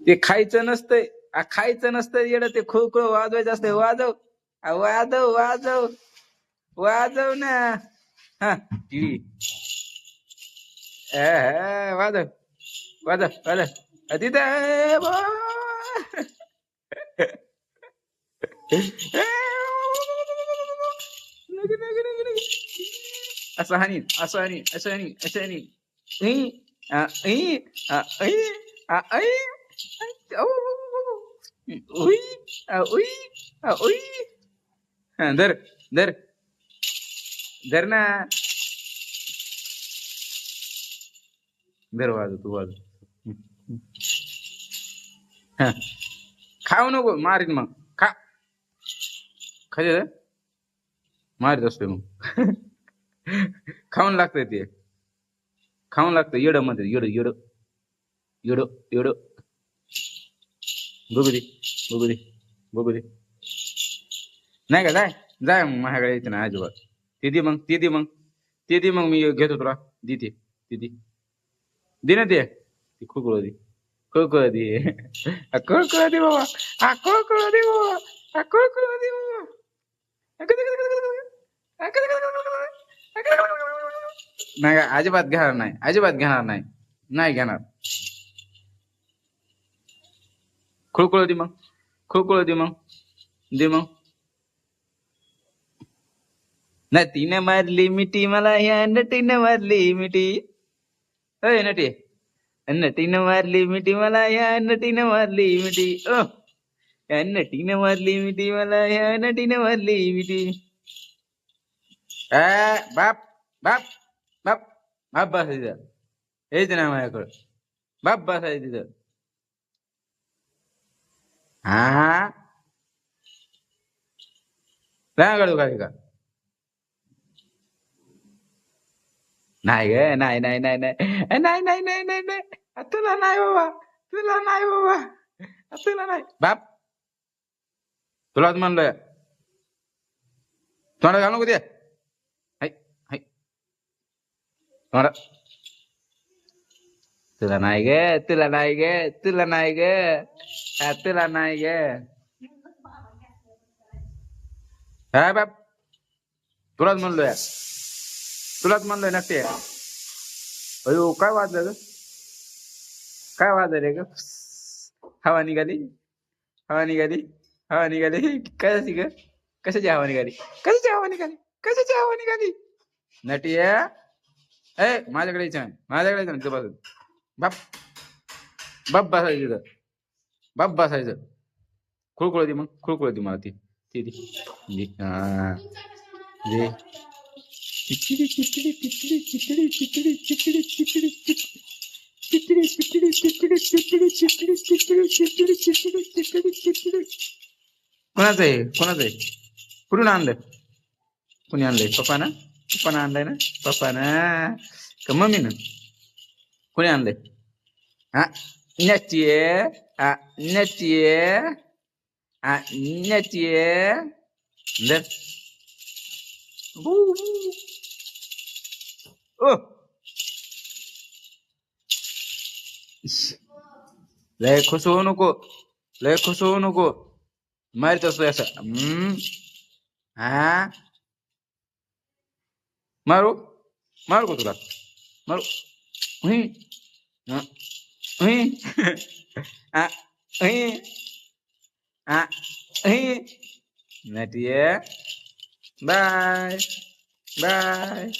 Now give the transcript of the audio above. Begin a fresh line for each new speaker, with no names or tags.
ते खायचं नसतंय आ, खायचं नसतं येडं ते खोळ वाजवायचं असतंय वाजव आ, वाजव वाजव वाजव ना हा टिळी ए, वाजव वाजव वाजव अ, तिथं ए, बा. असं हानी असं हानी असं हानी असं हानी ई, आ, ऐ आ, आ, धर धर धर ना धर वाजव तू वाजव हा. खाऊ नको मारीन मग खा खाजे मारीत असतोय मग खाऊन लागतंय ते खाऊन लागतं येडमध्ये येड येड येड येड गुगरी गुगरी दे नाही का जाय जाय मग माझ्याकडे येते ना अजिबात. ते दे मग ते दे मग ते दे मग मी घेतो तुला. दे ते दे. दे ना ते. खुकळ दे. खुळकुळ दे. खुळकुळ दे बाबा. हा खुळकुळ दे बाबा. हा खुळकुळ दे बाबा. नाही अजिबात घेणार नाही. अजिबात घेणार नाही. नाही घेणार. खुळखुळ दे मग खुळखुळ दे मग दे मग नटीनं मारली मिठी मला या नटीने मारली मिठी अय नटी नटीने मारली मिठी मला या नटीनं मारली मिठी ओ या नटीने मारली मिठी मला या नटीने मारली मिठी आ, बाप बाप बाप बाप बसायचं हेच ना माझ्याकडं बाप बसायचं तिथं हा रागाडू काय का नाही ग नाही नाही नाही नाही नाही नाही नाही नाही नाही तुला नाही बाबा तुला नाही बाबा तुला नाही बाप तुलाच म्हणलं तोंड घालू नको ते हाय तोंड तुला नाही ग तुला नाही ग तुला नाही ग हा, तुला नाही ग हा बाप तुलाच म्हणलोय तुलाच म्हणलोय नक्की अयो काय वाजलं ग काय वाजलं रे ग हवा निघाली हवा निघाली हवा निघाली कशाची ग कशाची हवा निघाली कशाची हवा निघाली कशाची हवा निघाली नटी ए माझ्याकडे छान माझ्याकडे छान बाप बाप बसायचं तिथं बाप बसायचं खुळखुळ दे मग खुळखुळ दे मला ती ती दे दे हा. दे चिचिडी चिचिडी चिचिडी चिचिडी चिचिडी चिचिडी चिचिडी चिचिडी चिचिडी चिचिडी चिचिडी चिचिडी चिचिडी चिचिडी चिचिडी चिचिडी चिचिडी कोणाचं आहे कोणाचं आहे कुठून आणलं कुणी आणलंय पप्पानं पप्पानं आणलंय ना पप्पानं का मम्मीनं कोणी आणलंय हा netier, à netier, à netier, le. Ouh. Oh. Le kosonuko, le kosonuko. Marito suesa. Mm. Ah. Maru, maru kotura. Maru. Hmm. Ah. A, A, A. Nah dia. Bye. Bye.